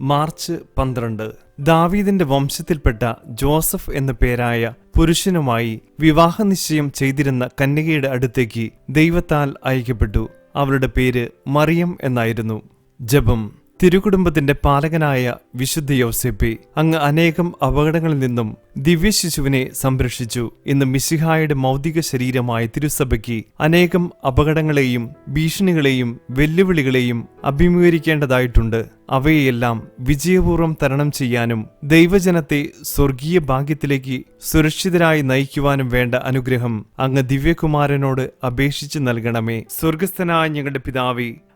March പന്ത്രണ്ട്. ദാവീദിന്റെ വംശത്തിൽപ്പെട്ട Joseph എന്ന പേരായ പുരുഷനുമായി വിവാഹനിശ്ചയം ചെയ്തിരുന്ന കന്യകയുടെ അടുത്തേക്ക് ദൈവത്താൽ അയക്കപ്പെട്ടു. അവരുടെ പേര് മറിയം എന്നായിരുന്നു. ജപം. തിരുകുടുംബത്തിന്റെ പാലകനായ വിശുദ്ധ യോസെപ്പി അങ്ങ് അനേകം അപകടങ്ങളിൽ നിന്നും ദിവ്യശിശുവിനെ സംരക്ഷിച്ചു. ഇന്ന് മിശിഹായുടെ മൗതിക ശരീരമായ തിരുസഭയ്ക്ക് അനേകം അപകടങ്ങളെയും ഭീഷണികളെയും വെല്ലുവിളികളെയും അഭിമുഖീകരിക്കേണ്ടതായിട്ടുണ്ട്. അവയെല്ലാം വിജയപൂർവം തരണം ചെയ്യാനും ദൈവജനത്തെ സ്വർഗീയ ഭാഗ്യത്തിലേക്ക് സുരക്ഷിതരായി നയിക്കുവാനും വേണ്ട അനുഗ്രഹം അങ്ങ് ദിവ്യകുമാരനോട് അപേക്ഷിച്ചു നൽകണമേ. സ്വർഗസ്ഥനായ ഞങ്ങളുടെ പിതാവേ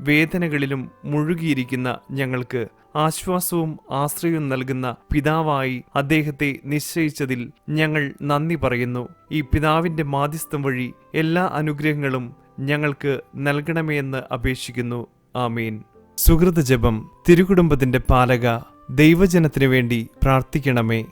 വേദനകളിലും മുഴുകിയിരിക്കുന്ന ഞങ്ങൾക്ക് ആശ്വാസവും ആശ്രയവും നൽകുന്ന പിതാവായി അദ്ദേഹത്തെ നിശ്ചയിച്ചതിൽ ഞങ്ങൾ നന്ദി പറയുന്നു. ഈ പിതാവിന്റെ മാധ്യസ്ഥം വഴി എല്ലാ അനുഗ്രഹങ്ങളും ഞങ്ങൾക്ക് നൽകണമേയെന്ന് അപേക്ഷിക്കുന്നു. ആമീൻ. സുഹൃത ജപം തിരുകുടുംബത്തിന്റെ പാലക ദൈവജനത്തിനു വേണ്ടി പ്രാർത്ഥിക്കണമേ.